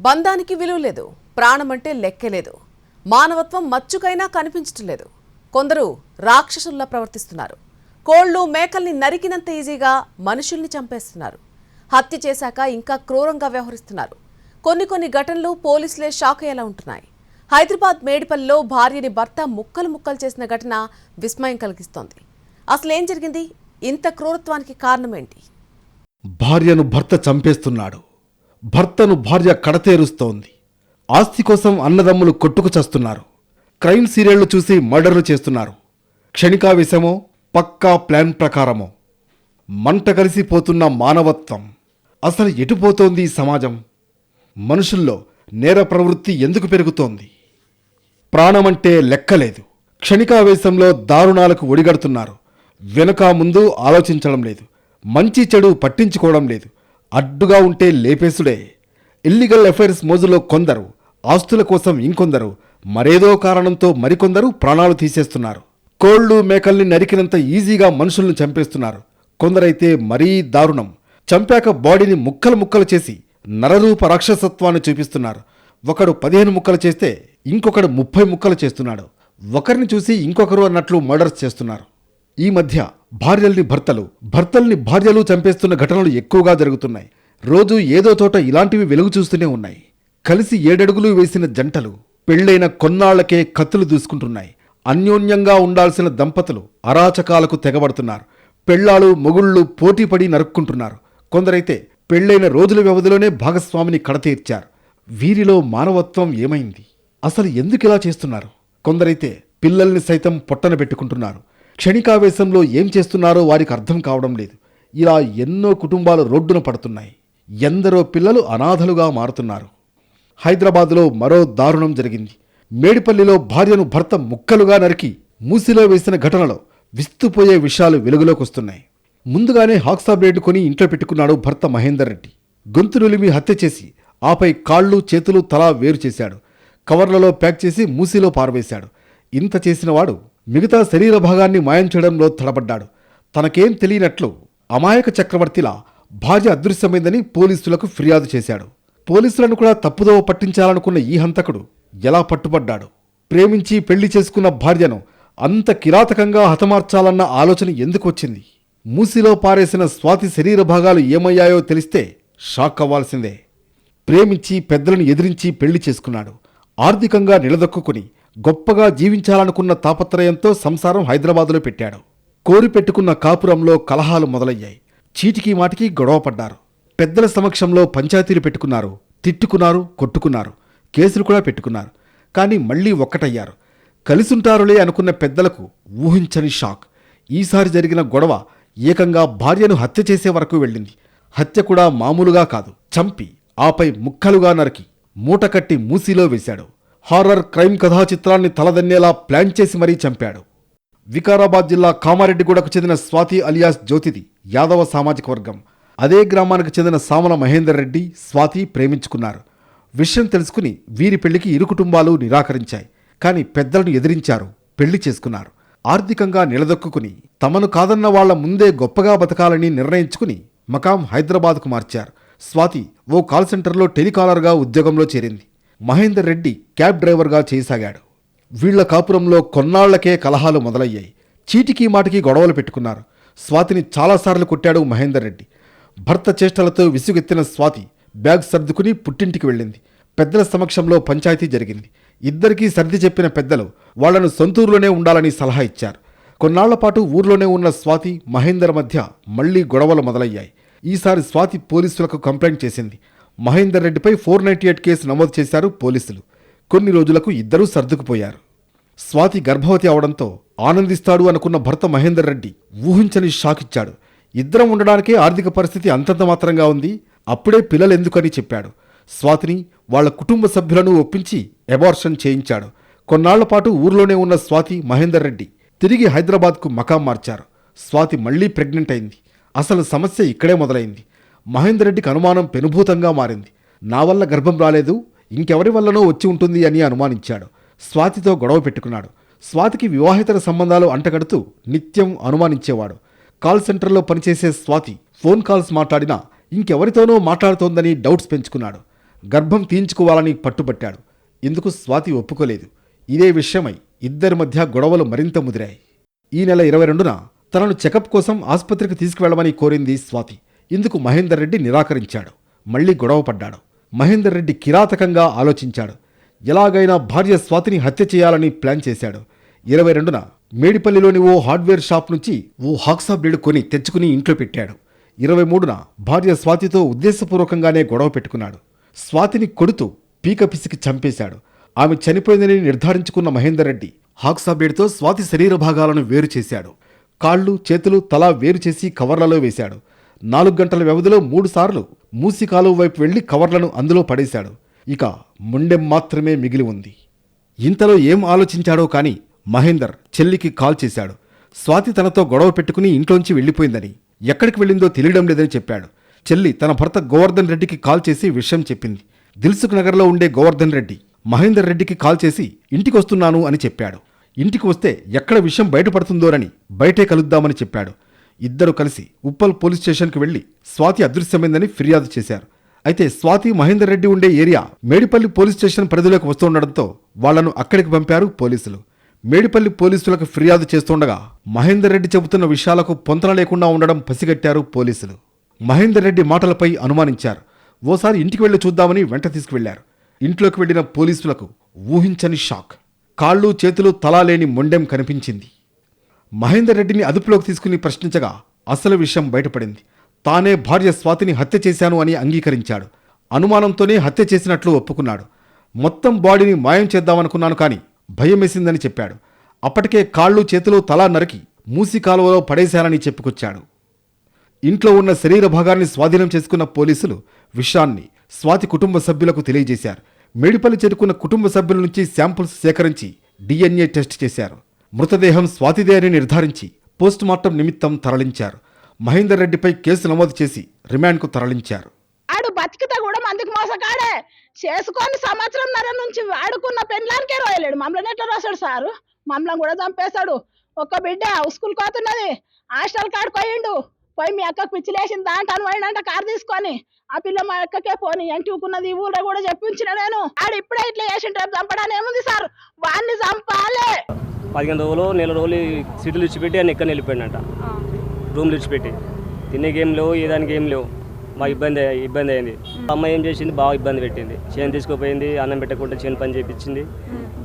బంధానికి విలువ లేదు ప్రాణమంటే లెక్కలేదు మానవత్వం మచ్చుకైనా కనిపించటం లేదు. కొందరు రాక్షసుల్లా ప్రవర్తిస్తున్నారు. కోళ్ళు మేకల్ని నరికినంత ఈజీగా మనుషుల్ని చంపేస్తున్నారు. హత్య చేశాక ఇంకా క్రూరంగా వ్యవహరిస్తున్నారు. కొన్ని కొన్ని ఘటనలు పోలీసులే షాక్ అయ్యేలా ఉంటున్నాయి. హైదరాబాద్ మేడిపల్లిలో భార్యని భర్త ముక్కలు ముక్కలు చేసిన ఘటన విస్మయం కలిగిస్తోంది. అసలు ఏం జరిగింది? ఇంత క్రూరత్వానికి కారణమేంటి భార్యను భర్త చంపేస్తున్నాడు. భర్తను భార్య కడతేరుస్తోంది. ఆస్తి కోసం అన్నదమ్ములు కొట్టుకు చస్తున్నారు. క్రైమ్ సీరియళ్ళు చూసి మర్డర్లు చేస్తున్నారు. క్షణికావేశమో పక్కా ప్లాన్ ప్రకారమో. మంట కలిసిపోతున్న మానవత్వం. అసలు ఎటుపోతోంది ఈ సమాజం? మనుషుల్లో నేర ప్రవృత్తి ఎందుకు పెరుగుతోంది? ప్రాణమంటే లెక్కలేదు. క్షణికావేశంలో దారుణాలకు ఒడిగడుతున్నారు. వెనుక ముందు ఆలోచించడం లేదు. మంచి చెడు పట్టించుకోవడం లేదు. అడ్డుగా ఉంటే లేపేసుడే. ఇల్లీగల్ అఫైర్స్ మోజులో కొందరు ఆస్తుల కోసం ఇంకొందరు మరేదో కారణంతో మరికొందరు ప్రాణాలు తీసేస్తున్నారు. కోళ్ళు మేకల్ని నరికినంత ఈజీగా మనుషుల్ని చంపేస్తున్నారు. కొందరైతే మరీ దారుణం. చంపాక బాడీని ముక్కలు ముక్కలు చేసి నరరూప రాక్షసత్వాన్ని చూపిస్తున్నారు. ఒకడు పదిహేను ముక్కలు చేస్తే ఇంకొకడు ముప్పై ముక్కలు చేస్తున్నాడు. ఒకరిని చూసి ఇంకొకరు అన్నట్లు మర్డర్స్ చేస్తున్నారు. ఈ మధ్య భార్యల్ని భర్తలు భర్తల్ని భార్యలు చంపేస్తున్న ఘటనలు ఎక్కువగా జరుగుతున్నాయి. రోజు ఏదో చోట ఇలాంటివి వెలుగు చూస్తూనే ఉన్నాయి. కలిసి ఏడడుగులు వేసిన జంటలు పెళ్ళైన కొన్నాళ్ళకే కత్తులు దూసుకుంటున్నాయి. అన్యోన్యంగా ఉండాల్సిన దంపతులు అరాచకాలకు తెగబడుతున్నారు. పెళ్ళాలు మొగుళ్ళు పోటీపడి నరుక్కుంటున్నారు. కొందరైతే పెళ్ళైన రోజుల వ్యవధిలోనే భాగస్వామిని కడతీర్చారు. వీరిలో మానవత్వం ఏమైంది? అసలు ఎందుకు ఇలా చేస్తున్నారు? కొందరైతే పిల్లల్ని సైతం పొట్టన పెట్టుకుంటున్నారు. క్షణికావేశంలో ఏం చేస్తున్నారో వారికి అర్థం కావడం లేదు. ఇలా ఎన్నో కుటుంబాలు రోడ్డున పడుతున్నాయి. ఎందరో పిల్లలు అనాథలుగా మారుతున్నారు. హైదరాబాదులో మరో దారుణం జరిగింది. మేడిపల్లిలో భార్యను భర్త ముక్కలుగా నరికి మూసిలో వేసిన ఘటనలో విస్తుపోయే విషయాలు వెలుగులోకి వస్తున్నాయి. ముందుగానే హాక్సా బ్లేడ్ కొని ఇంట్లో పెట్టుకున్నాడు భర్త మహేందర్ రెడ్డి. గొంతు నులిమి హత్య చేసి ఆపై కాళ్ళు చేతులు తలా వేరు చేశాడు. కవర్లలో ప్యాక్ చేసి మూసిలో పారవేశాడు. ఇంత చేసినవాడు మిగతా శరీర భాగాన్ని మాయం చేయడంలో తడబడ్డాడు. తనకేం తెలియనట్లు అమాయక చక్రవర్తిలా భార్య అదృశ్యమైందని పోలీసులకు ఫిర్యాదు చేశాడు. పోలీసులను కూడా తప్పుదోవ పట్టించాలనుకున్న ఈ హంతకుడు ఎలా పట్టుబడ్డాడు? ప్రేమించి పెళ్ళి చేసుకున్న భార్యను అంత కిరాతకంగా హతమార్చాలన్న ఆలోచన ఎందుకు వచ్చింది? మూసిలో పారేసిన స్వాతి శరీర భాగాలు ఏమయ్యాయో తెలిస్తే షాక్ అవ్వాల్సిందే. ప్రేమించి పెద్దలను ఎదిరించి పెళ్ళి చేసుకున్నాడు. ఆర్థికంగా నిలదొక్కుని గొప్పగా జీవించాలనుకున్న తాపత్రయంతో సంసారం హైదరాబాదులో పెట్టాడు. కోరి పెట్టుకున్న కాపురంలో కలహాలు మొదలయ్యాయి. చీటికి మాటికి గొడవపడ్డారు పెద్దల సమక్షంలో పంచాయతీలు పెట్టుకున్నారు. తిట్టుకున్నారు కొట్టుకున్నారు. కేసులు కూడా పెట్టుకున్నారు. కానీ మళ్ళీ ఒక్కటయ్యారు. కలిసుంటారులే అనుకున్న పెద్దలకు ఊహించని షాక్. ఈసారి జరిగిన గొడవ ఏకంగా భార్యను హత్య చేసే వరకు వెళ్ళింది. హత్య కూడా మామూలుగా కాదు. చంపి ఆపై ముక్కలుగా నరికి మూటకట్టి మూసిలో వేశాడు. హారర్ క్రైమ్ కథా చిత్రాన్ని తలదన్నేలా ప్లాన్ చేసి మరీ చంపాడు. వికారాబాద్ జిల్లా కామారెడ్డిగూడకు చెందిన స్వాతి అలియాస్ జ్యోతిది యాదవ సామాజిక వర్గం. అదే గ్రామానికి చెందిన సామల మహేందర్ రెడ్డి స్వాతి ప్రేమించుకున్నారు. విషయం తెలుసుకుని వీరి పెళ్ళికి ఇరు కుటుంబాలు నిరాకరించాయి. కానీ పెద్దలను ఎదిరించారు పెళ్ళి చేసుకున్నారు. ఆర్థికంగా నిలదొక్కుని తమను కాదన్న వాళ్ళ ముందే గొప్పగా బతకాలని నిర్ణయించుకుని మకాం హైదరాబాద్కు మార్చారు. స్వాతి ఓ కాల్ సెంటర్లో టెలికాలర్గా ఉద్యోగంలో చేరింది. మహేందర్ రెడ్డి క్యాబ్ డ్రైవర్గా చేయసాగాడు. వీళ్ళ కాపురంలో కొన్నాళ్ళకే కలహాలు మొదలయ్యాయి. చీటికి మాటికి గొడవలు పెట్టుకున్నారు. స్వాతిని చాలాసార్లు కొట్టాడు మహేందర్ రెడ్డి. భర్త చేష్టలతో విసుగెత్తిన స్వాతి బ్యాగ్ సర్దుకుని పుట్టింటికి వెళ్ళింది. పెద్దల సమక్షంలో పంచాయతీ జరిగింది. ఇద్దరికీ సర్ది చెప్పిన పెద్దలు వాళ్ళను సొంతూరులోనే ఉండాలని సలహా ఇచ్చారు. కొన్నాళ్ళ పాటు ఊర్లోనే ఉన్న స్వాతి మహేందర్ మధ్య మళ్ళీ గొడవలు మొదలయ్యాయి. ఈసారి స్వాతి పోలీసులకు కంప్లైంట్ చేసింది. మహేందర్ రెడ్డిపై ఫోర్ నైంటీ ఎయిట్ కేసు నమోదు చేశారు పోలీసులు. కొన్ని రోజులకు ఇద్దరూ సర్దుకుపోయారు. స్వాతి గర్భవతి అవడంతో ఆనందిస్తాడు అనుకున్న భర్త మహేందర్ రెడ్డి ఊహించని షాక్ ఇచ్చాడు. ఇద్దరం ఉండడానికే ఆర్థిక పరిస్థితి అంతంత మాత్రంగా ఉంది. అప్పుడే పిల్లలెందుకని చెప్పాడు. స్వాతిని వాళ్ళ కుటుంబ సభ్యులను ఒప్పించి ఎబార్షన్ చేయించాడు. కొన్నాళ్ళ పాటు ఊర్లోనే ఉన్న స్వాతి మహేందర్ రెడ్డి తిరిగి హైదరాబాద్కు మకాం మార్చారు. స్వాతి మళ్ళీ ప్రెగ్నెంట్ అయింది. అసలు సమస్య ఇక్కడే మొదలైంది. మహేందర్ రెడ్డికి అనుమానం పెనుభూతంగా మారింది. నా వల్ల గర్భం రాలేదు ఇంకెవరి వల్లనో వచ్చి ఉంటుంది అని అనుమానించాడు. స్వాతితో గొడవ పెట్టుకున్నాడు. స్వాతికి వివాహితర సంబంధాలు అంటగడుతూ నిత్యం అనుమానించేవాడు. కాల్ సెంటర్లో పనిచేసే స్వాతి ఫోన్ కాల్స్ మాట్లాడినా ఇంకెవరితోనో మాట్లాడుతోందని డౌట్స్ పెంచుకున్నాడు. గర్భం తీయించుకోవాలని పట్టుబట్టాడు. ఇందుకు స్వాతి ఒప్పుకోలేదు. ఇదే విషయమై ఇద్దరి మధ్య గొడవలు మరింత ముదిరాయి. ఈ నెల ఇరవై రెండున తనను చెకప్ కోసం ఆసుపత్రికి తీసుకువెళ్ళమని కోరింది స్వాతి. ఇందుకు మహేందర్ రెడ్డి నిరాకరించాడు. మళ్ళీ గొడవపడ్డాడు మహేందర్ రెడ్డి కిరాతకంగా ఆలోచించాడు. ఎలాగైనా భార్య స్వాతిని హత్య చేయాలని ప్లాన్ చేశాడు. ఇరవై రెండున మేడిపల్లిలోని ఓ హార్డ్వేర్ షాప్ నుంచి ఓ హాక్సా బ్లేడ్ కొని తెచ్చుకుని ఇంట్లో పెట్టాడు. ఇరవై మూడున భార్య స్వాతితో ఉద్దేశపూర్వకంగానే గొడవ పెట్టుకున్నాడు. స్వాతిని కొడుతూ పీక పిసికి చంపేశాడు. ఆమె చనిపోయిందని నిర్ధారించుకున్న మహేందర్ రెడ్డి హాక్సా బ్లేడ్తో స్వాతి శరీర భాగాలను వేరు చేశాడు. కాళ్ళు చేతులు తల వేరు చేసి కవర్లలో వేశాడు. నాలుగు గంటల వ్యవధిలో మూడుసార్లు మూసి కాలువ వైపు వెళ్ళి కవర్లను అందులో పడేశాడు. ఇక ముండెం మాత్రమే మిగిలి ఉంది. ఇంతలో ఏం ఆలోచించాడో కాని మహేందర్ చెల్లికి కాల్ చేశాడు. స్వాతి తనతో గొడవ పెట్టుకుని ఇంట్లోంచి వెళ్ళిపోయిందని ఎక్కడికి వెళ్ళిందో తెలియడం లేదని చెప్పాడు. చెల్లి తన భర్త గోవర్ధన్ రెడ్డికి కాల్ చేసి విషయం చెప్పింది. దిల్సుఖ్ నగర్లో ఉండే గోవర్ధన్ రెడ్డి మహేందర్ రెడ్డికి కాల్ చేసి ఇంటికి వస్తున్నాను అని చెప్పాడు. ఇంటికి వస్తే ఎక్కడ విషయం బయటపడుతుందోనని బయటే కలుద్దామని చెప్పాడు. ఇద్దరు కలిసి ఉప్పల్ పోలీస్ స్టేషన్కి వెళ్ళి స్వాతి అదృశ్యమైందని ఫిర్యాదు చేశారు. అయితే స్వాతి మహేందర్ రెడ్డి ఉండే ఏరియా మేడిపల్లి పోలీస్ స్టేషన్ పరిధిలోకి వస్తుండడంతో వాళ్ళను అక్కడికి పంపారు పోలీసులు. మేడిపల్లి పోలీసులకు ఫిర్యాదు చేస్తుండగా మహేందర్ రెడ్డి చెబుతున్న విషయాలకు పొంతన లేకుండా ఉండడం పసిగట్టారు పోలీసులు. మహేందర్ రెడ్డి మాటలపై అనుమానించారు. ఓసారి ఇంటికి వెళ్ళి చూద్దామని వెంట తీసుకువెళ్ళారు. ఇంట్లోకి వెళ్ళిన పోలీసులకు ఊహించని షాక్. కాళ్ళు చేతులు తలా లేని మొండెం కనిపించింది. మహేందర్ రెడ్డిని అదుపులోకి తీసుకుని ప్రశ్నించగా అసలు విషయం బయటపడింది. తానే భార్య స్వాతిని హత్య చేశాను అని అంగీకరించాడు. అనుమానంతోనే హత్య చేసినట్లు ఒప్పుకున్నాడు. మొత్తం బాడీని మాయం చేద్దామనుకున్నాను కానీ భయమేసిందని చెప్పాడు. అప్పటికే కాళ్ళు చేతులు తలా నరికి మూసి కాలువలో పడేశానని చెప్పుకొచ్చాడు. ఇంట్లో ఉన్న శరీర భాగాన్ని స్వాధీనం చేసుకున్న పోలీసులు విషయాన్ని స్వాతి కుటుంబ సభ్యులకు తెలియజేశారు. మేడిపల్లి చేరుకున్న కుటుంబ సభ్యుల నుంచి శాంపుల్స్ సేకరించి డిఎన్ఏ టెస్ట్ చేశారు. మృతదేహం స్వాతిదే అని నిర్ధారించి పోస్టుమార్టం నిమిత్తం తరలించారు. మహేందర్ రెడ్డిపై కేసు నమోదు చేసి రిమాండ్కు తరలించారు. ఆడు బతికితే కూడా మందికి మోసకాడే చేసుకొని సంవత్సరంన్నర నుంచి వాడుకున్న పెండ్లానికే రోయలేడు. మమ్మల్ని ఎట్లా రాశాడు సారు? మమ్మల్ని కూడా చంపేశాడు ఒక్క బిడ్డ స్కూల్ కోతున్నది. హాస్టల్ కాడికి పోయిండు. పోయి మీ అక్కకు పిచ్చిలేసిన దాంట్లో పోయిండంట కారు తీసుకొని. ఆ పిల్ల మా అక్కకే పోని ఎంటి ఊకున్నది ఈ ఊళ్ళో కూడా చెప్పించిన నేను. ఆడు ఇప్పుడే ఇట్లా చేసింటే చంపడానికి ఏముంది సార్. వాడిని చంపాలే. పదిహేను రోజులు నెల రోజులు సీట్లు ఇచ్చిపెట్టి ఆయన ఎక్కడ వెళ్ళిపోయాడంట. రూమ్లు ఇచ్చిపెట్టి. తినేకి ఏం లేవు ఏదానికి ఏం లేవు. మాకు ఇబ్బంది ఇబ్బంది అయింది. అమ్మాయి ఏం చేసింది? బాగా ఇబ్బంది పెట్టింది. చేను తీసుకుపోయింది అన్నం పెట్టకుండా చేను పని చేయించింది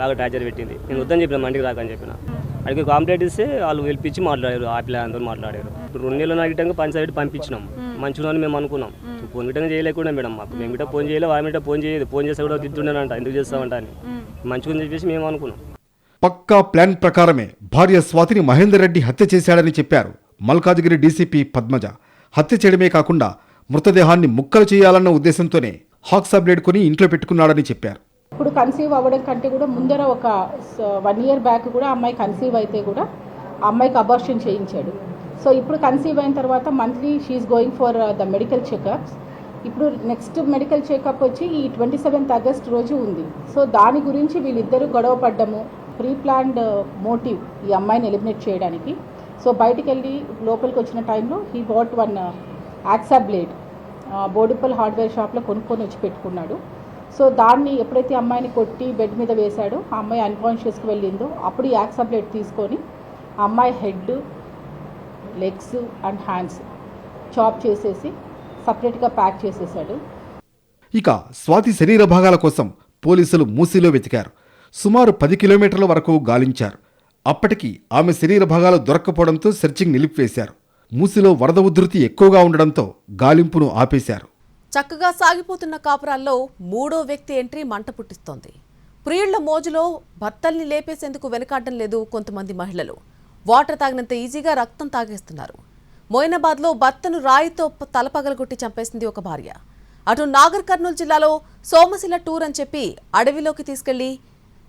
బాగా టార్చర్ పెట్టింది. నేను వద్దని చెప్పిన మంటికి రాకని చెప్పిన. అడిగి కాంప్లైంట్ ఇస్తే వాళ్ళు పిలిపించి మాట్లాడారు ఆ పిల్లలందరూ మాట్లాడారు. రెండు నెలలు నాగిటంగా పంచాయతీ పంపించినాం. మంచిగా అని మేము అనుకున్నాం. ఫోన్ గిట్టంగా చేయలేకుండా మేడం. మాకు మేము. గిట్ట ఫోన్ చేయలేదు ఆమె గిట్ట ఫోన్ చేయలేదు. ఫోన్ చేస్తే కూడా తిట్టుండేనంట. ఎందుకు చేస్తామంట అని. మంచిగా చెప్పేసి మేము అనుకున్నాం. పక్కా ప్లాన్ ప్రకారమే భార్య స్వాతిని మహేందర్ రెడ్డి హత్య చేశాడని చెప్పారు మల్కాజిగిరి డీసీపీ పద్మజ. హత్య చేయడమే కాకుండా మృతదేహాన్ని ముక్కలు చేయాలన్న ఉద్దేశంతోనే హాక్సా బ్లేడ్ కొని ఇంట్లో పెట్టుకున్నాడని చెప్పారు. ఇప్పుడు కన్సీవ్ అవ్వడం కంటే కూడా ముందర ఒక వన్ ఇయర్ బ్యాక్ కూడా అమ్మాయి కన్సీవ్ అయితే కూడా అమ్మాయికి అబార్షన్ చేయించాడు. సో ఇప్పుడు కన్సీవ్ అయిన తర్వాత monthly she's going for the medical checkups ఇప్పుడు నెక్స్ట్ మెడికల్ చెకప్ వచ్చి ఈ ట్వంటీ సెవెంత్ ఆగస్ట్ రోజు ఉంది. సో దాని గురించి వీళ్ళిద్దరూ గొడవ పడ్డము ప్రీ ప్లాన్డ్ మోటివ్ ఈ అమ్మాయిని ఎలిమినేట్ చేయడానికి. సో బయటికి వెళ్ళి లోపలికి వచ్చిన టైంలో he bought one hacksaw blade Boduppal hardware షాప్లో కొనుక్కొని వచ్చి పెట్టుకున్నాడు. సో దాన్ని ఎప్పుడైతే అమ్మాయిని కొట్టి బెడ్ మీద వేశాడో ఆ అమ్మాయి అన్కాన్షియస్కి వెళ్ళిందో అప్పుడు ఈ యాక్సా బ్లేడ్ తీసుకొని అమ్మాయి head legs and hands chop చేసేసి సపరేట్గా ప్యాక్ చేసేసాడు. ఇక స్వాతి శరీర భాగాల కోసం పోలీసులు మూసీలో వెతికారు. సుమారు పది కిలోమీటర్ల వరకు గాలించారు. అప్పటికి ఆమె శరీర భాగాలు దొరక్కపోవడంతో సెర్చింగ్ నిలిపివేశారు. మూసీలో వరద ఉధృతి ఎక్కువగా ఉండడంతో గాలింపును ఆపేశారు. చక్కగా సాగిపోతున్న కాపురాల్లో మూడో వ్యక్తి ఎంట్రీ మంట పుట్టిస్తోంది. ప్రియుళ్ళ మోజులో భర్తల్ని లేపేసేందుకు వెనకాడడం లేదు కొంతమంది మహిళలు. వాటర్ తాగినంత ఈజీగా రక్తం తాగేస్తున్నారు. మోయినాబాద్లో భర్తను రాయితో తలపగలగొట్టి చంపేసింది ఒక భార్య. అటు నాగర్ కర్నూలు జిల్లాలో సోమశిల టూర్ అని చెప్పి అడవిలోకి తీసుకెళ్ళి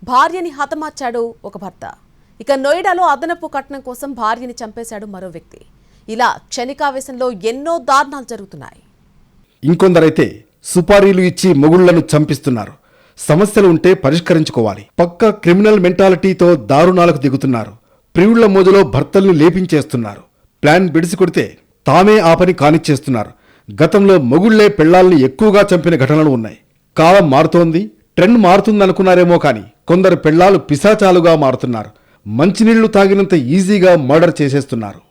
భార్యని హతమార్చాడు ఒక భర్త. ఇక నోయిడాలో అదనపు కట్నం కోసం భార్యని చంపేశాడు మరో వ్యక్తి. ఇలా క్షణికావేశంలో ఎన్నో దారుణాలు జరుగుతున్నాయి. ఇంకొందరైతే సుపారీలు ఇచ్చి మొగుళ్ళను చంపిస్తున్నారు. సమస్యలు ఉంటే పరిష్కరించుకోవాలి. పక్క క్రిమినల్ మెంటాలిటీతో దారుణాలకు దిగుతున్నారు. ప్రియుళ్ళ మోజులో భర్తల్ని లేపించేస్తున్నారు. ప్లాన్ బిడిసికొడితే తామే ఆ పని కానిచ్చేస్తున్నారు. గతంలో మొగుళ్ళే పెళ్ళాల్ని ఎక్కువగా చంపిన ఘటనలు ఉన్నాయి. కాలం మారుతోంది ట్రెండ్ మారుతుందనుకున్నారేమో కానీ కొందరు పెళ్ళాలు పిశాచాలుగా మారుతున్నారు. మంచినీళ్ళు తాగినంత ఈజీగా మర్డర్ చేసేస్తున్నారు.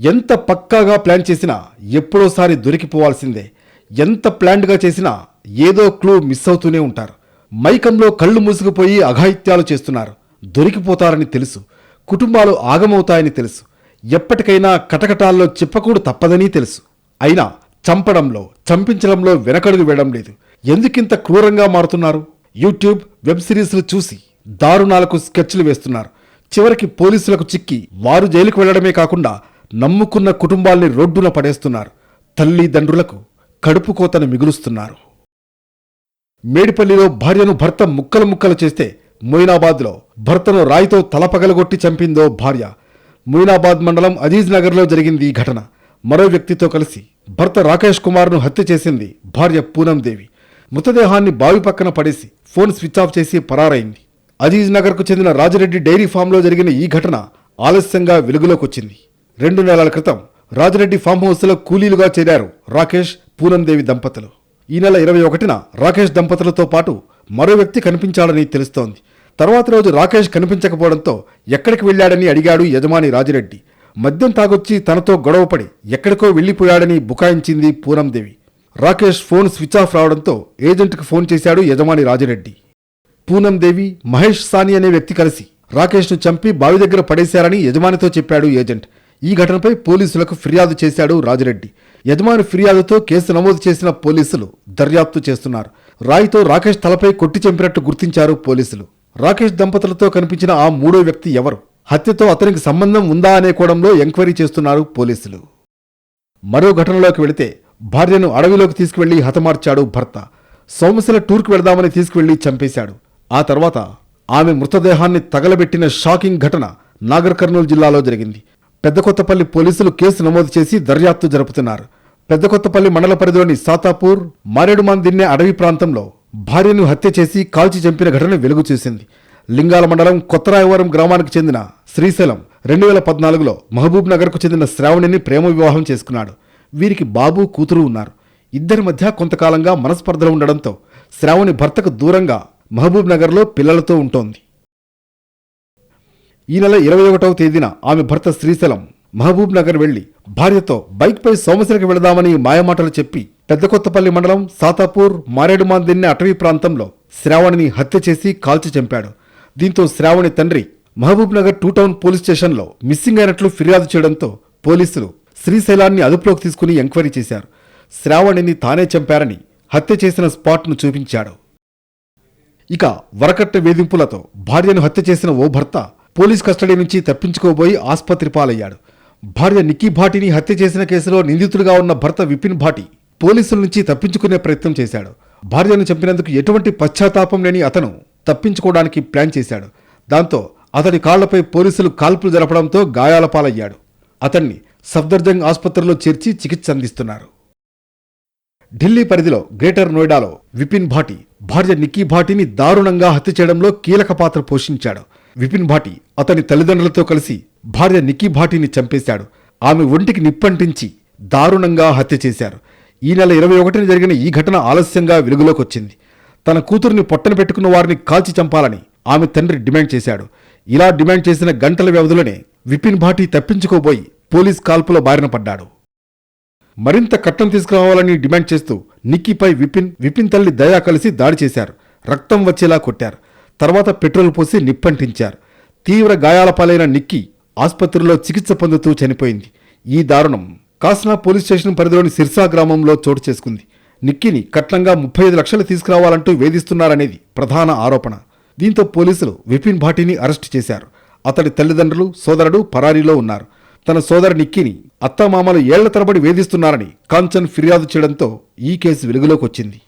ఎంత పక్కాగా ప్లాన్ చేసినా ఎప్పుడోసారి దొరికిపోవాల్సిందే. ఎంత ప్లాన్డ్గా చేసినా ఏదో క్లూ మిస్ అవుతూనే ఉంటారు. మైకంలో కళ్ళు మూసుకుపోయి అఘాయిత్యాలు చేస్తున్నారు. దొరికిపోతారని తెలుసు. కుటుంబాలు ఆగమవుతాయని తెలుసు. ఎప్పటికైనా కటకటాల్లో చిప్పకూడు తప్పదని తెలుసు. అయినా చంపడంలో చంపించడంలో వెనకడుగు వేయడం లేదు. ఎందుకింత క్రూరంగా మారుతున్నారు? యూట్యూబ్ వెబ్ సిరీస్లు చూసి దారుణాలకు స్కెచ్లు వేస్తున్నారు. చివరికి పోలీసులకు చిక్కి వారు జైలుకు వెళ్ళడమే కాకుండా నమ్ముకున్న కుటుంబాల్ని రోడ్డున పడేస్తున్నారు. తల్లిదండ్రులకు కడుపు కోతను మిగులుస్తున్నారు. మేడిపల్లిలో భార్యను భర్త ముక్కలు ముక్కలు చేస్తే మొయినాబాద్లో భర్తను రాయితో తలపగలగొట్టి చంపిందో భార్య. మొయినాబాద్ మండలం అజీజ్ నగర్లో జరిగింది ఈ ఘటన. మరో వ్యక్తితో కలిసి భర్త రాకేష్ కుమార్ను హత్య చేసింది భార్య పూనందేవి మృతదేహాన్ని బావి పక్కన పడేసి ఫోన్ స్విచ్ ఆఫ్ చేసి పరారైంది. అజీజ్ నగర్కు చెందిన రాజిరెడ్డి డైరీ ఫామ్లో జరిగిన ఈ ఘటన ఆలస్యంగా వెలుగులోకి వచ్చింది. రెండు నెలల క్రితం రాజిరెడ్డి ఫామ్ హౌస్లో కూలీలుగా చేరారు రాకేష్ పూనందేవి దంపతులు. ఈ నెల ఇరవై ఒకటిన రాకేష్ దంపతులతో పాటు మరో వ్యక్తి కనిపించాడని తెలుస్తోంది. తర్వాత రోజు రాకేష్ కనిపించకపోవడంతో ఎక్కడికి వెళ్ళాడని అడిగాడు యజమాని రాజిరెడ్డి. మద్యం తాగొచ్చి తనతో గొడవపడి ఎక్కడికో వెళ్ళిపోయాడని బుకాయించింది Poonam Devi. Rakesh phone switch off రావడంతో ఏజెంట్కి ఫోన్ చేశాడు యజమాని రాజిరెడ్డి. పూనందేవి మహేష్ సాని అనే వ్యక్తి కలిసి రాకేష్ను చంపి బావి దగ్గర పడేశారని యజమానితో చెప్పాడు ఏజెంట్. ఈ ఘటనపై పోలీసులకు ఫిర్యాదు చేశాడు రాజిరెడ్డి. యజమాని ఫిర్యాదుతో కేసు నమోదు చేసిన పోలీసులు దర్యాప్తు చేస్తున్నారు. రాయితో రాకేష్ తలపై కొట్టి చంపినట్టు గుర్తించారు పోలీసులు. రాకేష్ దంపతులతో కనిపించిన ఆ మూడో వ్యక్తి ఎవరు? హత్యతో అతనికి సంబంధం ఉందా అనే కోణంలో ఎంక్వైరీ చేస్తున్నారు పోలీసులు. మరో ఘటనలోకి వెళితే భార్యను అడవిలోకి తీసుకువెళ్ళి హతమార్చాడు భర్త. సోమశిల టూర్కి వెళదామని తీసుకువెళ్ళి చంపేశాడు. ఆ తర్వాత ఆమె మృతదేహాన్ని తగలబెట్టిన షాకింగ్ ఘటన నాగర్ కర్నూలు జిల్లాలో జరిగింది. పెద్దకొత్తపల్లి పోలీసులు కేసు నమోదు చేసి దర్యాప్తు జరుపుతున్నారు. పెద్దకొత్తపల్లి మండల పరిధిలోని సాతాపూర్ మారేడుమాన్ దిన్నే అడవి ప్రాంతంలో భార్యను హత్య చేసి కాల్చి చంపిన ఘటన వెలుగు చూసింది. లింగాల మండలం కొత్తరాయవరం గ్రామానికి చెందిన శ్రీశైలం రెండు వేల పద్నాలుగులో మహబూబ్ నగర్కు చెందిన శ్రావణిని ప్రేమ వివాహం చేసుకున్నాడు. వీరికి బాబు కూతురు ఉన్నారు. ఇద్దరి మధ్య కొంతకాలంగా మనస్పర్ధలు ఉండడంతో శ్రావణి భర్తకు దూరంగా మహబూబ్ నగర్లో పిల్లలతో ఉంటోంది. ఈ నెల ఇరవై ఒకటవ తేదీన ఆమె భర్త శ్రీశైలం మహబూబ్ నగర్ వెళ్ళి భార్యతో బైక్పై సోమశిలకు వెళదామని మాయమాటలు చెప్పి పెద్దకొత్తపల్లి మండలం సాతాపూర్ మారేడుమాందిన్నె అటవీ ప్రాంతంలో శ్రావణిని హత్య చేసి కాల్చి చంపాడు. దీంతో శ్రావణి తండ్రి మహబూబ్నగర్ టూ టౌన్ పోలీస్ స్టేషన్లో మిస్సింగ్ అయినట్లు ఫిర్యాదు చేయడంతో పోలీసులు శ్రీశైలాన్ని అదుపులోకి తీసుకుని ఎంక్వైరీ చేశారు. శ్రావణిని తానే చంపారని హత్య చేసిన స్పాట్ను చూపించాడు. ఇక వరకట్ట వేధింపులతో భార్యను హత్య చేసిన ఓ భర్త పోలీస్ కస్టడీ నుంచి తప్పించుకోబోయి ఆసుపత్రి పాలయ్యాడు. భార్య నిక్కీ భాటిని హత్య చేసిన కేసులో నిందితుడిగా ఉన్న భర్త విపిన్ భాటి పోలీసుల నుంచి తప్పించుకునే ప్రయత్నం చేశాడు. భార్యను చంపినందుకు ఎటువంటి పశ్చాత్తాపం లేని అతను తప్పించుకోవడానికి ప్లాన్ చేశాడు. దాంతో అతడి కాళ్ళపై పోలీసులు కాల్పులు జరపడంతో గాయాల పాలయ్యాడు. అతన్ని సఫ్దర్జంగ్ ఆసుపత్రిలో చేర్చి చికిత్స అందిస్తున్నారు. ఢిల్లీ పరిధిలో గ్రేటర్ నోయిడాలో విపిన్ భాటి భార్య నిక్కీ భాటిని దారుణంగా హత్య చేయడంలో కీలక పాత్ర పోషించాడు. విపిన్ భాటి అతని తల్లిదండ్రులతో కలిసి భార్య నిక్కీ భాటిని చంపేశాడు. ఆమె ఒంటికి నిప్పంటించి దారుణంగా హత్య చేశారు. ఈ నెల ఇరవై ఒకటిన జరిగిన ఈ ఘటన ఆలస్యంగా వెలుగులోకి వచ్చింది తన కూతుర్ని పొట్టన పెట్టుకున్న వారిని కాల్చి చంపాలని ఆమె తండ్రి డిమాండ్ చేశాడు. ఇలా డిమాండ్ చేసిన గంటల వ్యవధిలోనే విపిన్ భాటి తప్పించుకోబోయి పోలీస్ కాల్పులో బారిన పడ్డాడు. మరింత కట్టం తీసుకురావాలని డిమాండ్ చేస్తూ నిక్కీపై విపిన్ విపిన్ తల్లి దయా కలిసి దాడి చేశారు. రక్తం వచ్చేలా కొట్టారు. తర్వాత పెట్రోల్ పోసి నిప్పంటించారు. తీవ్ర గాయాల పాలైన నిక్కి ఆసుపత్రిలో చికిత్స పొందుతూ చనిపోయింది. ఈ దారుణం కాస్నా పోలీస్ స్టేషన్ పరిధిలోని సిర్సా గ్రామంలో చోటు చేసుకుంది. నిక్కీని కట్నంగా ముప్పై ఐదు లక్షలు తీసుకురావాలంటూ వేధిస్తున్నారనేది ప్రధాన ఆరోపణ. దీంతో పోలీసులు విపిన్ భాటిని అరెస్టు చేశారు. అతడి తల్లిదండ్రులు సోదరుడు పరారీలో ఉన్నారు. తన సోదరు నిక్కీని అత్తమామలు ఏళ్ళ తరబడి వేధిస్తున్నారని కాంచన్ ఫిర్యాదు చేయడంతో ఈ కేసు వెలుగులోకి వచ్చింది.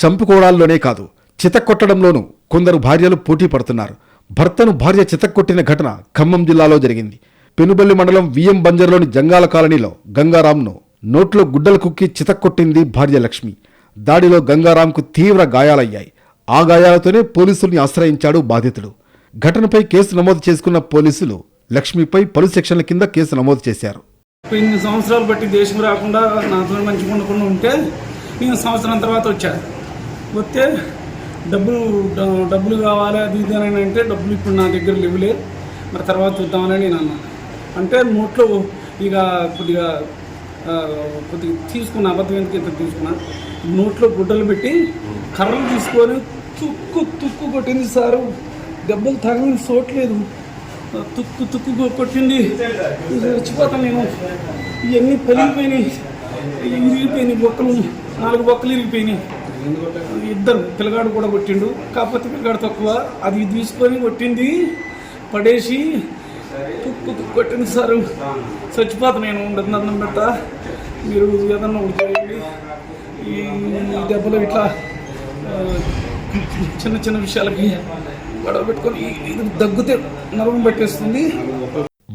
చంపుకోవడాల్లోనే కాదు చితక్కొట్టడంలోనూ కొందరు భార్యలు పోటీ పడుతున్నారు. భర్తను భార్య చితక్కొట్టిన ఘటన ఖమ్మం జిల్లాలో జరిగింది. పెనుబల్లి మండలం విఎం బంజర్లోని జంగాల కాలనీలో గంగారాంను నోట్లో గుడ్డలు కుక్కి చితక్కొట్టింది భార్య లక్ష్మి. దాడిలో గంగారాంకు తీవ్ర గాయాలయ్యాయి. ఆ గాయాలతోనే పోలీసుల్ని ఆశ్రయించాడు బాధితుడు. ఘటనపై కేసు నమోదు చేసుకున్న పోలీసులు లక్ష్మిపై పలు సెక్షన్ల కింద కేసు నమోదు చేశారు. ఇన్ని సంవత్సరాలు బట్టి దేశం రాకుండా నాతో మంచిగా ఉండకుండా ఉంటే నేను సంవత్సరం తర్వాత వచ్చా. వస్తే డబ్బులు డబ్బులు కావాలి అది ఇది అని అంటే డబ్బులు ఇప్పుడు నా దగ్గర లేవులే. మరి తర్వాత చూద్దామని నేను అన్నాను అంటే నోట్లో ఇక కొద్దిగా కొద్దిగా తీసుకున్న అబద్ధం ఎందుకు ఇంత తీసుకున్నా? నోట్లో గుడ్డలు పెట్టి కర్రలు తీసుకొని తుక్కు తుక్కు కొట్టింది సారు. దెబ్బలు తగలని చోట్లేదు తుక్కు తుక్కు కొట్టింది. చచ్చిపోతాను నేను ఇవన్నీ పలిగిపోయినాయి ఇరిగిపోయినాయి బొక్కలు. నాలుగు బొక్కలు ఇరిగిపోయినాయి. ఇద్దరు పిల్లగాడు కూడా కొట్టిండు. కాకపోతే పిల్లగాడు తక్కువ. అది తీసుకొని కొట్టింది. పడేసి కొట్టింది సారు. చచ్చిపోతా నేను ఉండదు అన్నం పెట్ట మీరు ఏదన్నా ఒకటి ఈ దెబ్బలు ఇట్లా చిన్న చిన్న విషయాలకి గొడవ పెట్టుకొని ఇది దగ్గుతే నరం పెట్టేస్తుంది.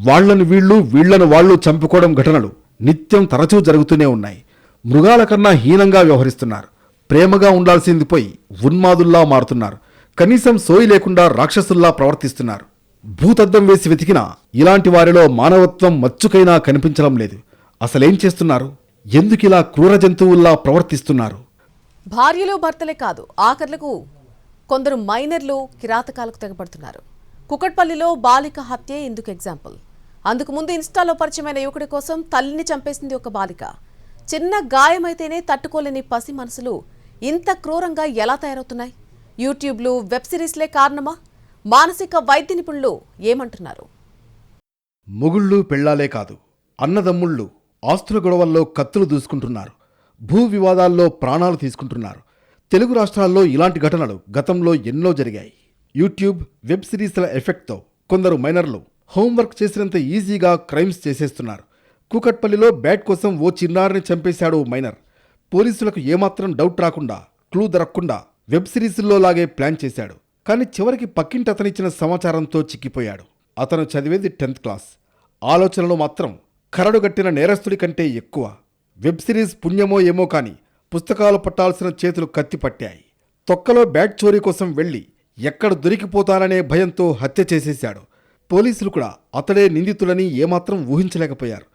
వాళ్ళను వీళ్ళు వీళ్ళను వాళ్ళు చంపుకోవడం ఘటనలు నిత్యం తరచూ జరుగుతూనే ఉన్నాయి. మృగాల కన్నా హీనంగా వ్యవహరిస్తున్నారు. ప్రేమగా ఉండాల్సింది పోయి ఉన్మాదుల్లా మారుతున్నారు. కనీసం సోయి లేకుండా రాక్షసుల్లా ప్రవర్తిస్తున్నారు. భూతద్దం వేసి వెతికినా ఇలాంటి వారిలో మానవత్వం మచ్చుకైనా కనిపించడం లేదు. అసలేం చేస్తున్నారు? ఎందుకిలా క్రూర జంతువుల్లా ప్రవర్తిస్తున్నారు? భార్యలు భర్తలే కాదు ఆఖర్లకు కొందరు మైనర్లు కిరాతకాలకు తెగపడుతున్నారు. కుకట్పల్లిలో బాలిక హత్య ఇందుకు ఎగ్జాంపుల్. అందుకు ముందు ఇన్స్టాలో పరిచయమైన యువకుడి కోసం తల్లిని చంపేసింది ఒక బాలిక. చిన్న గాయమైతేనే తట్టుకోలేని పసి మనసులు ఇంత క్రూరంగా ఎలా తయారవుతున్నాయి? యూట్యూబ్లు వెబ్ సిరీస్లే కారణమా? మానసిక వైద్య నిపుణులు ఏమంటున్నారు? మొగుళ్ళు పెళ్ళాలే కాదు అన్నదమ్ముళ్ళు ఆస్తుల గొడవల్లో కత్తులు దూసుకుంటున్నారు భూ వివాదాల్లో ప్రాణాలు తీసుకుంటున్నారు. తెలుగు రాష్ట్రాల్లో ఇలాంటి ఘటనలు గతంలో ఎన్నో జరిగాయి. యూట్యూబ్ వెబ్ సిరీస్ల ఎఫెక్ట్తో కొందరు మైనర్లు హోంవర్క్ చేసినంత ఈజీగా క్రైమ్స్ చేసేస్తున్నారు. కూకట్పల్లిలో బ్యాట్ కోసం ఓ చిన్నారిని చంపేశాడు ఓ మైనర్. పోలీసులకు ఏమాత్రం డౌట్ రాకుండా క్లూ దొరకకుండా వెబ్ సిరీస్లో లాగే ప్లాన్ చేశాడు. కానీ చివరికి పక్కింటి అతనిచ్చిన సమాచారంతో చిక్కిపోయాడు. అతను చదివేది టెన్త్ క్లాస్. ఆలోచనలు మాత్రం కరడుగట్టిన నేరస్తుడి కంటే ఎక్కువ. వెబ్ సిరీస్ పుణ్యమో ఏమో కాని పుస్తకాలు పట్టాల్సిన చేతులు కత్తి పట్టాయి తొక్కలో బ్యాట్ చోరీ కోసం వెళ్ళి ఎక్కడ దొరికిపోతాననే భయంతో హత్య చేసేశాడు. పోలీసులు కూడా అతడే నిందితులని ఏమాత్రం ఊహించలేకపోయారు.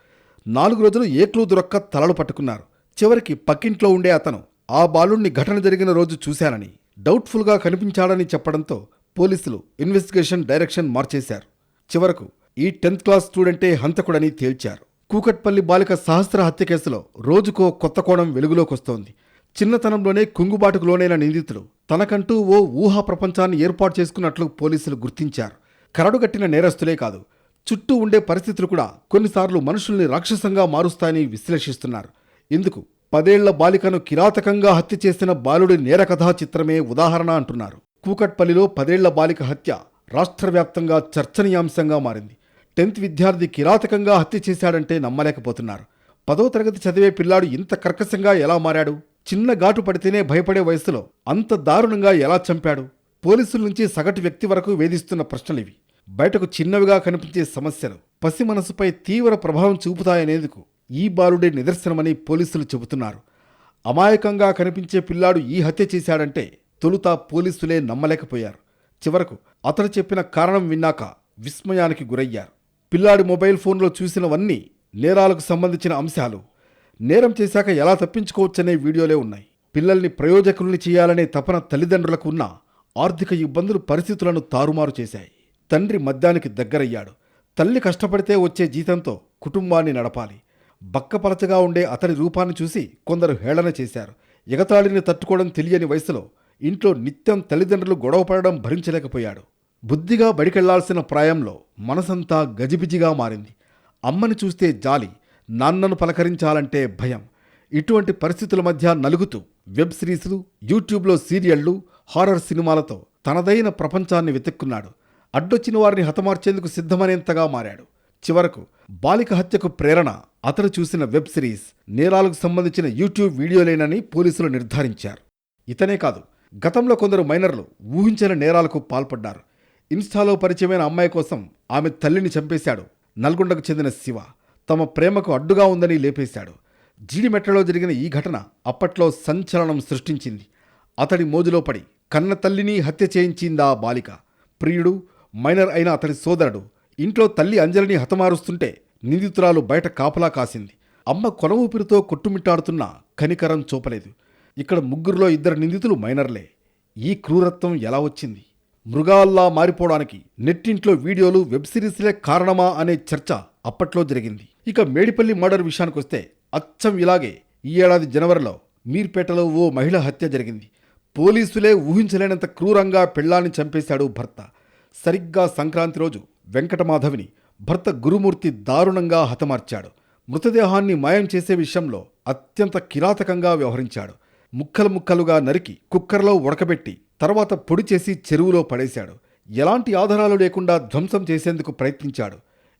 నాలుగు రోజులు ఏ క్లూ దొరక్క తలలు పట్టుకున్నారు. చివరికి పక్కింట్లో ఉండే అతను ఆ బాలుణ్ణి ఘటన జరిగిన రోజు చూశానని డౌట్ఫుల్గా కనిపించాడని చెప్పడంతో పోలీసులు ఇన్వెస్టిగేషన్ డైరెక్షన్ మార్చేశారు. చివరకు ఈ టెన్త్ క్లాస్ స్టూడెంటే హంతకుడని తేల్చారు. కూకట్పల్లి బాలిక సహస్ర హత్య కేసులో రోజుకో కొత్త కోణం వెలుగులోకొస్తోంది చిన్నతనంలోనే కుంగుబాటుకు లోనైన నిందితుడు తనకంటూ ఓ ఊహా ప్రపంచాన్ని ఏర్పాటు చేసుకున్నట్లు పోలీసులు గుర్తించారు. కరడుగట్టిన నేరస్తులే కాదు చుట్టూ ఉండే పరిస్థితులు కూడా కొన్నిసార్లు మనుషుల్ని రాక్షసంగా మారుస్తాయని విశ్లేషిస్తున్నారు. ఇందుకు పదేళ్ళ బాలికను కిరాతకంగా హత్య చేసిన బాలుడి నేర కథా చిత్రమే ఉదాహరణ అంటున్నారు. కూకట్పల్లిలో పదేళ్ళ బాలిక హత్య రాష్ట్రవ్యాప్తంగా చర్చనీయాంశంగా మారింది. టెన్త్ విద్యార్థి కిరాతకంగా హత్య చేశాడంటే నమ్మలేకపోతున్నారు. పదో తరగతి చదివే పిల్లాడు ఇంత కర్కశంగా ఎలా మారాడు? చిన్న ఘాటు పడితేనే భయపడే వయసులో అంత దారుణంగా ఎలా చంపాడు? పోలీసుల నుంచి సగటు వ్యక్తి వరకు వేధిస్తున్న ప్రశ్నలివి. బయటకు చిన్నవిగా కనిపించే సమస్యలు పసి మనసుపై తీవ్ర ప్రభావం చూపుతాయనేందుకు ఈ బాలుడే నిదర్శనమని పోలీసులు చెబుతున్నారు. అమాయకంగా కనిపించే పిల్లాడు ఈ హత్య చేశాడంటే తొలుత పోలీసులే నమ్మలేకపోయారు. చివరకు అతడు చెప్పిన కారణం విన్నాక విస్మయానికి గురయ్యారు. పిల్లాడి మొబైల్ ఫోన్లో చూసినవన్నీ నేరాలకు సంబంధించిన అంశాలు. నేరం చేశాక ఎలా తప్పించుకోవచ్చనే వీడియోలే ఉన్నాయి. పిల్లల్ని ప్రయోజకుల్ని చేయాలనే తపన తల్లిదండ్రులకు ఉన్న ఆర్థిక ఇబ్బందులు పరిస్థితులను తారుమారు చేశాయి. తండ్రి మద్యానికి దగ్గరయ్యాడు. తల్లి కష్టపడితే వచ్చే జీతంతో కుటుంబాన్ని నడపాలి. బక్కపలచగా ఉండే అతని రూపాన్ని చూసి కొందరు హేళన చేశారు. ఎగతాళిని తట్టుకోవడం తెలియని వయసులో ఇంట్లో నిత్యం తల్లిదండ్రులు గొడవపడడం భరించలేకపోయాడు. బుద్ధిగా బడికెళ్ళాల్సిన ప్రాయంలో మనసంతా గజిబిజిగా మారింది. అమ్మని చూస్తే జాలి నాన్నను పలకరించాలంటే భయం. ఇటువంటి పరిస్థితుల మధ్య నలుగుతూ వెబ్ సిరీస్లు యూట్యూబ్లో సీరియళ్ళు హారర్ సినిమాలతో తనదైన ప్రపంచాన్ని వెతుక్కున్నాడు. అడ్డొచ్చిన వారిని హతమార్చేందుకు సిద్ధమనేంతగా మారాడు. చివరకు బాలిక హత్యకు ప్రేరణ అతను చూసిన వెబ్ సిరీస్ నేరాలకు సంబంధించిన యూట్యూబ్ వీడియోలేనని పోలీసులు నిర్ధారించారు. ఇతనే కాదు గతంలో కొందరు మైనర్లు ఊహించిన నేరాలకు పాల్పడ్డారు. ఇన్స్టాలో పరిచయమైన అమ్మాయి కోసం ఆమె తల్లిని చంపేశాడు. నల్గొండకు చెందిన శివ తమ ప్రేమకు అడ్డుగా ఉందని లేపేశాడు. జీడిమెట్లలో జరిగిన ఈ ఘటన అప్పట్లో సంచలనం సృష్టించింది. అతడి మోజులో పడి కన్న తల్లిని హత్య చేయించిందా బాలిక? ప్రియుడు మైనర్ అయిన అతడి సోదరుడు ఇంట్లో తల్లి అంజలిని హతమారుస్తుంటే నిందితురాలు బయట కాపలా కాసింది. అమ్మ కొన ఊపిరితో కొట్టుమిట్టాడుతున్నా కనికరం చూపలేదు. ఇక్కడ ముగ్గురులో ఇద్దరు నిందితులు మైనర్లే. ఈ క్రూరత్వం ఎలా వచ్చింది? మృగాల్లా మారిపోవడానికి నెట్టింట్లో వీడియోలు వెబ్ సిరీస్లే కారణమా అనే చర్చ అప్పట్లో జరిగింది. ఇక మేడిపల్లి మర్డర్ విషయానికొస్తే అచ్చం ఇలాగే ఈ ఏడాది జనవరిలో మీర్పేటలో ఓ మహిళ హత్య జరిగింది. పోలీసులే ఊహించలేనంత క్రూరంగా పెళ్ళాన్ని చంపేశాడు భర్త. సరిగ్గా సంక్రాంతి రోజు వెంకటమాధవిని భర్త గురుమూర్తి దారుణంగా హతమార్చాడు. మృతదేహాన్ని మాయం చేసే విషయంలో అత్యంత కిరాతకంగా వ్యవహరించాడు. ముక్కలు ముక్కలుగా నరికి కుక్కర్లో ఉడకబెట్టి తర్వాత పొడి చేసి చెరువులో పడేశాడు. ఎలాంటి ఆధారాలు లేకుండా ధ్వంసం చేసేందుకు ప్రయత్నించాడు.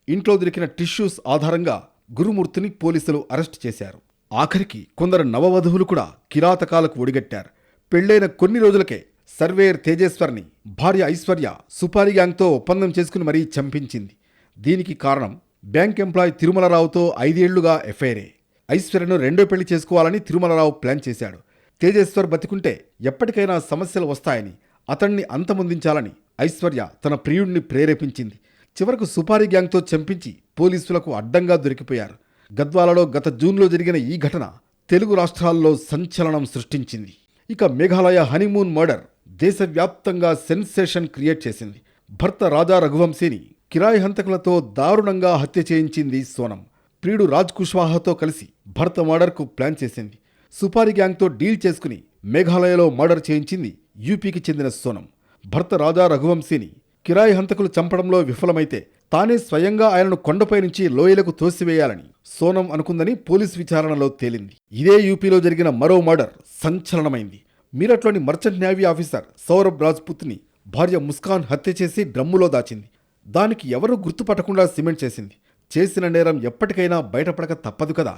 ఇంట్లో దొరికిన టిష్యూస్ ఆధారంగా గురుమూర్తిని పోలీసులు అరెస్ట్ చేశారు. ఆఖరికి కొందరు నవవధువులు కూడా కిరాతకాలకు ఒడిగట్టారు. పెళ్ళైన కొన్ని రోజులకే సర్వేయర్ తేజేశ్వర్ని భార్య ఐశ్వర్య సుపారీ గ్యాంగ్తో ఒప్పందం చేసుకుని మరీ చంపించింది. దీనికి కారణం బ్యాంక్ ఎంప్లాయ్ తిరుమలరావుతో ఐదేళ్ళుగా ఎఫ్ఐఆర్ఏ ఐశ్వర్యను రెండో పెళ్ళి చేసుకోవాలని తిరుమలరావు ప్లాన్ చేశాడు. తేజేశ్వర్ బతికుంటే ఎప్పటికైనా సమస్యలు వస్తాయని అతన్ని అంతమొందించాలని ఐశ్వర్య తన ప్రియుడిని ప్రేరేపించింది. చివరకు సుపారీ గ్యాంగ్తో చంపించి పోలీసులకు అడ్డంగా దొరికిపోయారు. గద్వాలలో గత జూన్లో జరిగిన ఈ ఘటన తెలుగు రాష్ట్రాల్లో సంచలనం సృష్టించింది. ఇక మేఘాలయ హనీమూన్ మర్డర్ దేశవ్యాప్తంగా సెన్సేషన్ క్రియేట్ చేసింది. భర్త రాజా రఘువంశీని కిరాయి హంతకులతో దారుణంగా హత్య చేయించింది సోనం. ప్రియుడు రాజ్ కుష్వాహాతో కలిసి భర్త మర్డర్కు ప్లాన్ చేసింది. సుపారీ గ్యాంగ్తో డీల్ చేసుకుని మేఘాలయలో మర్డర్ చేయించింది యూపీకి చెందిన సోనం. భర్త రాజా రఘువంశీని కిరాయి హంతకులు చంపడంలో విఫలమైతే తానే స్వయంగా ఆయనను కొండపై నుంచి లోయలకు తోసివేయాలని సోనం అనుకుందని పోలీస్ విచారణలో తేలింది. ఇదే యూపీలో జరిగిన మరో మర్డర్ సంచలనమైంది. మీరట్లోని మర్చెంట్ నేవీ ఆఫీసర్ సౌరభ్ రాజ్పుత్ని భార్య ముస్కాన్ హత్య చేసి డ్రమ్ములో దాచింది. దానికి ఎవరూ గుర్తుపట్టకుండా సిమెంట్ చేసింది? చేసిన నేరం ఎప్పటికైనా బయటపడక తప్పదు కదా?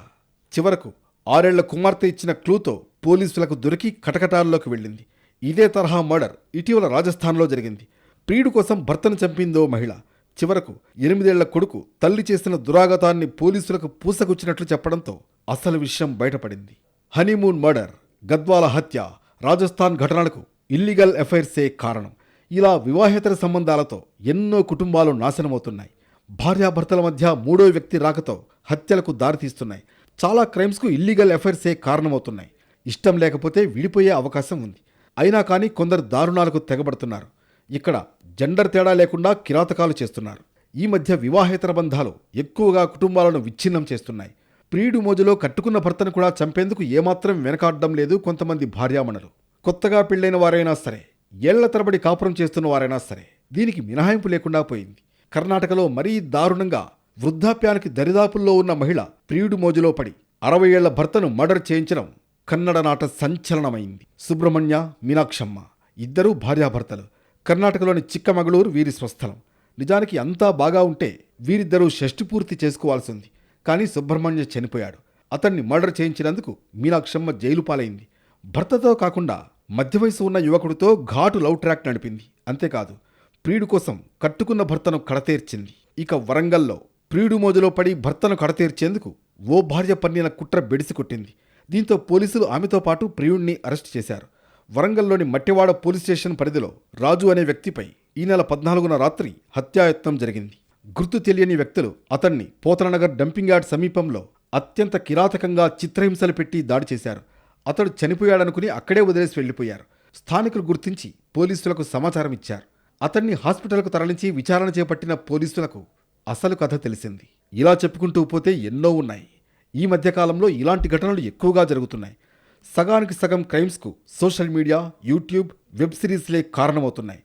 చివరకు ఆరేళ్ళ కుమార్తె ఇచ్చిన క్లూతో పోలీసులకు దొరికి కటకటాల్లోకి వెళ్ళింది. ఇదే తరహా మర్డర్ ఇటీవల రాజస్థాన్లో జరిగింది. ప్రియుడు కోసం భర్తను చంపిందో మహిళ? చివరకు ఎనిమిదేళ్ళ కొడుకు తల్లి చేసిన దురాగతాన్ని పోలీసులకు పూసగుచ్చినట్లు చెప్పడంతో అసలు విషయం బయటపడింది. హనీమూన్ మర్డర్ గద్వాల హత్య రాజస్థాన్ ఘటనలకు ఇల్లీగల్ ఎఫైర్సే కారణం. ఇలా వివాహేతర సంబంధాలతో ఎన్నో కుటుంబాలు నాశనమవుతున్నాయి. భార్యాభర్తల మధ్య మూడో వ్యక్తి రాకతో హత్యలకు దారితీస్తున్నాయి. చాలా క్రైమ్స్కు ఇల్లీగల్ ఎఫైర్సే కారణమవుతున్నాయి. ఇష్టం లేకపోతే విడిపోయే అవకాశం ఉంది. అయినా కానీ కొందరు దారుణాలకు తెగబడుతున్నారు. ఇక్కడ జెండర్ తేడా లేకుండా కిరాతకాలు చేస్తున్నారు. ఈ మధ్య వివాహేతర బంధాలు ఎక్కువగా కుటుంబాలను విచ్ఛిన్నం చేస్తున్నాయి. ప్రియుడు మోజులో కట్టుకున్న భర్తను కూడా చంపేందుకు ఏమాత్రం వెనకాడడం లేదు కొంతమంది భార్యామణులు. కొత్తగా పెళ్ళైన వారైనా సరే ఏళ్ళ తరబడి కాపురం చేస్తున్న వారైనా సరే దీనికి మినహాయింపు లేకుండా పోయింది. కర్ణాటకలో మరీ దారుణంగా వృద్ధాప్యానికి దరిదాపుల్లో ఉన్న మహిళ ప్రియుడు మోజులో పడి అరవై ఏళ్ళ భర్తను మర్డర్ చేయించడం కన్నడ నాట సంచలనమైంది. సుబ్రహ్మణ్య మీనాక్షమ్మ ఇద్దరూ భార్యాభర్తలు. కర్ణాటకలోని చిక్కమగళూరు వీరి స్వస్థలం. నిజానికి అంతా బాగా ఉంటే వీరిద్దరూ షష్టి పూర్తి చేసుకోవాల్సింది కానీ సుబ్రహ్మణ్య చనిపోయాడు. అతన్ని మర్డర్ చేయించినందుకు మీనాక్షమ్మ జైలు పాలైంది. భర్తతో కాకుండా మధ్య వయసు ఉన్న యువకుడితో ఘాటు లవ్ ట్రాక్ నడిపింది. అంతేకాదు ప్రియుడు కోసం కట్టుకున్న భర్తను కడతేర్చింది. ఇక వరంగల్లో ప్రియుడు మోజులో పడి భర్తను కడతీర్చేందుకు ఓ భార్య పన్నిన కుట్ర బెడిసి కొట్టింది. దీంతో పోలీసులు ఆమెతో పాటు ప్రియుణ్ణి అరెస్ట్ చేశారు. వరంగల్లోని మట్టివాడ పోలీస్ స్టేషన్ పరిధిలో రాజు అనే వ్యక్తిపై ఈ నెల పద్నాలుగున రాత్రి హత్యాయత్నం జరిగింది. గుర్తు తెలియని వ్యక్తులు అతన్ని పోతనగర్ డంపింగ్ యార్డ్ సమీపంలో అత్యంత కిరాతకంగా చిత్రహింసలు పెట్టి దాడి చేశారు. అతడు చనిపోయాడనుకుని అక్కడే వదిలేసి వెళ్ళిపోయారు స్థానికులు గుర్తించి పోలీసులకు సమాచారం ఇచ్చారు. అతన్ని హాస్పిటల్కు తరలించి విచారణ చేపట్టిన పోలీసులకు అసలు కథ తెలిసింది. ఇలా చెప్పుకుంటూ పోతే ఎన్నో ఉన్నాయి. ఈ మధ్యకాలంలో ఇలాంటి ఘటనలు ఎక్కువగా జరుగుతున్నాయి. సగానికి సగం క్రైమ్స్కు సోషల్ మీడియా యూట్యూబ్ వెబ్ సిరీస్లే కారణమవుతున్నాయి.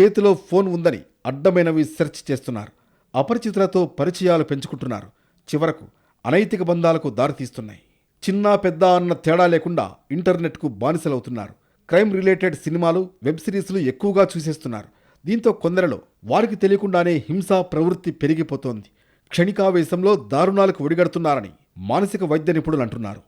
చేతిలో ఫోన్ ఉందని అడ్డమైనవి సెర్చ్ చేస్తున్నారు. అపరిచితులతో పరిచయాలు పెంచుకుంటున్నారు. చివరకు అనైతిక బంధాలకు దారితీస్తున్నాయి. చిన్న పెద్ద అన్న తేడా లేకుండా ఇంటర్నెట్కు బానిసలవుతున్నారు. క్రైమ్ రిలేటెడ్ సినిమాలు వెబ్ సిరీస్లు ఎక్కువగా చూసేస్తున్నారు. దీంతో కొందరిలో వారికి తెలియకుండానే హింసా ప్రవృత్తి పెరిగిపోతోంది. క్షణికావేశంలో దారుణాలకు ఒడిగడుతున్నారని మానసిక వైద్య నిపుణులు అంటున్నారు.